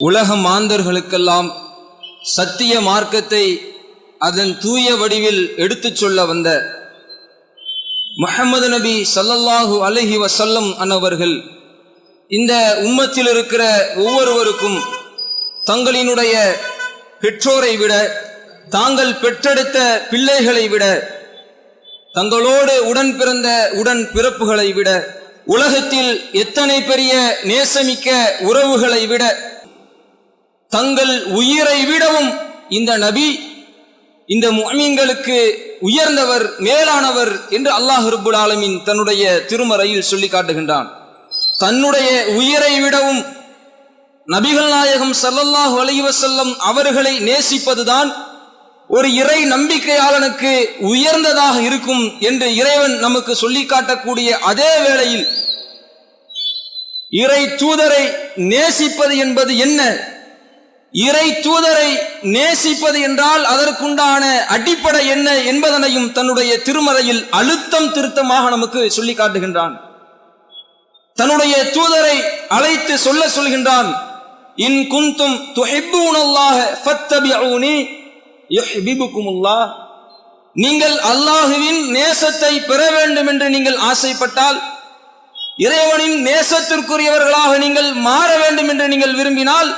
உலக மாந்தர்களுக்கெல்லாம் சத்திய மார்க்கத்தை அதன் தூய வடிவில் எடுத்துச் சொல்ல வந்த முகமது நபி சல்லல்லாஹு அலஹி வசல்லம் அன்னவர்கள் இந்த உம்மத்தில் இருக்கிற ஒவ்வொருவருக்கும் தங்களினுடைய பெற்றோரை விட தாங்கள் பெற்றெடுத்த பிள்ளைகளை விட தங்களோடு உடன் பிறந்த உடன் பிறப்புகளை விட உலகத்தில் எத்தனை பெரிய நேசமிக்க உறவுகளை விட தங்கள் உயிரை விடவும் இந்த நபி இந்த முமீன்களுக்கு உயர்ந்தவர் மேலானவர் என்று அல்லாஹ் ரப்புல் ஆலமீன் தன்னுடைய திருமறையில் சொல்லி காட்டுகின்றான். தன்னுடைய உயிரை விடவும் நபிகள் நாயகம் ஸல்லல்லாஹு அலைஹி அவர்களை நேசிப்பதுதான் ஒரு இறை நம்பிக்கையாளனுக்கு உயர்ந்ததாக இருக்கும் என்று இறைவன் நமக்கு சொல்லி காட்டக்கூடிய அதே வேளையில் இறை தூதரை நேசிப்பது என்பது என்ன? இறை தூதரை நேசிப்பது என்றால் அதற்குண்டான அடிப்படை என்ன என்பதனையும் தன்னுடைய திருமறையில் அழுத்தம் திருத்தமாக நமக்கு சொல்லி காட்டுகின்றான். தன்னுடைய தூதரை அழைத்து சொல்ல சொல்கின்றான் இன் குந்தும் துஹிப்பூனல்லாஹ நீங்கள் அல்லாஹுவின் நேசத்தை பெற வேண்டும் என்று நீங்கள் ஆசைப்பட்டால் இறைவனின் நேசத்திற்குரியவர்களாக நீங்கள் மாற வேண்டும் என்று நீங்கள் விரும்பினால்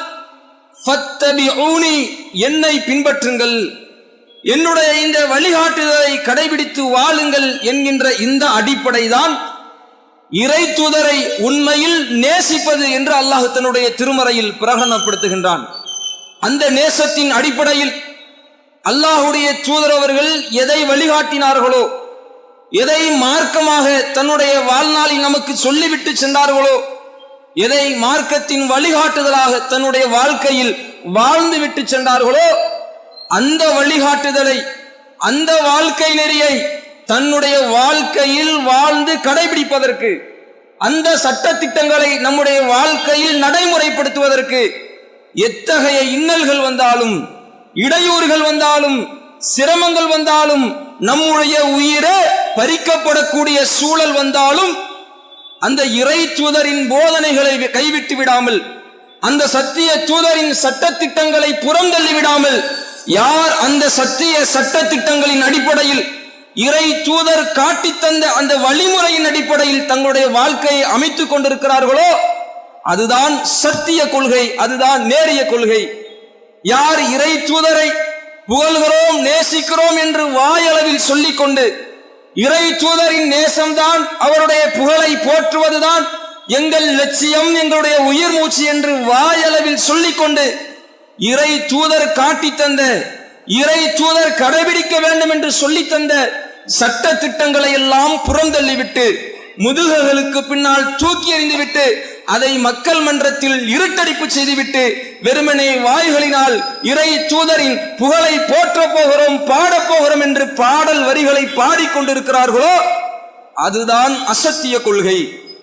என்னை பின்பற்றுங்கள். என்னுடைய இந்த வழிகாட்டுதலை கடைபிடித்து வாழுங்கள் என்கின்ற இந்த அடிப்படைதான் இறை தூதரை உண்மையில் நேசிப்பது என்று அல்லாஹ் தன்னுடைய திருமறையில் பிரகடனப்படுத்துகின்றான். அந்த நேசத்தின் அடிப்படையில் அல்லாஹுடைய தூதரவர்கள் எதை வழிகாட்டினார்களோ எதை மார்க்கமாக தன்னுடைய வாழ்நாளில் நமக்கு சொல்லிவிட்டு சென்றார்களோ எதை மார்க்கத்தின் வழிகாட்டுதலாக தன்னுடைய வாழ்க்கையில் வாழ்ந்து விட்டு சென்றார்களோ அந்த வழிகாட்டுதலை அந்த வாழ்க்கை நெறியை தன்னுடைய வாழ்க்கையில் வாழ்ந்து கடைபிடிப்பதற்கு அந்த சட்ட திட்டங்களை நம்முடைய வாழ்க்கையில் நடைமுறைப்படுத்துவதற்கு எத்தகைய இன்னல்கள் வந்தாலும் இடையூறுகள் வந்தாலும் சிரமங்கள் வந்தாலும் நம்முடைய உயிரே பறிக்கப்படக்கூடிய சூழல் வந்தாலும் அந்த இறை தூதரின் போதனைகளை கைவிட்டு விடாமல் அந்த சத்திய தூதரின் சட்ட திட்டங்களை புறந்தள்ளி விடாமல் யார் அந்த சத்திய சட்ட திட்டங்களின் அடிப்படையில் இறை தூதர் காட்டித் தந்த அந்த வழிமுறையின் அடிப்படையில் தங்களுடைய வாழ்க்கையை அமைத்துக் கொண்டிருக்கிறார்களோ அதுதான் சத்திய கொள்கை அதுதான் நேரிய கொள்கை. யார் இறை தூதரை புகழ்கிறோம் நேசிக்கிறோம் என்று வாயளவில் சொல்லிக்கொண்டு இறை தூதரின் நேசம்தான் அவருடைய புகழை போற்றுவதுதான் எங்கள் லட்சியம் எங்களுடைய உயிர் மூச்சு என்று வாயளவில் சொல்லிக்கொண்டு இறை தூதர் காட்டி தந்த இறை தூதர் கடைபிடிக்க வேண்டும் என்று சொல்லி தந்த சட்ட திட்டங்களை எல்லாம் புறந்தள்ளிவிட்டு முதுகுகளுக்கு பின்னால் தூக்கி எறிந்துவிட்டு அதை மக்கள் மன்றத்தில் இருட்டடிப்பு செய்துவிட்டு வெறுமனே வாய்களினால் இறை தூதரின் புகழை போற்றப் போகிறோம் பாடப் போகிறோம் என்று பாடல் வரிகளை பாடிக்கொண்டிருக்கிறார்களோ அதுதான் அசத்திய கொள்கை.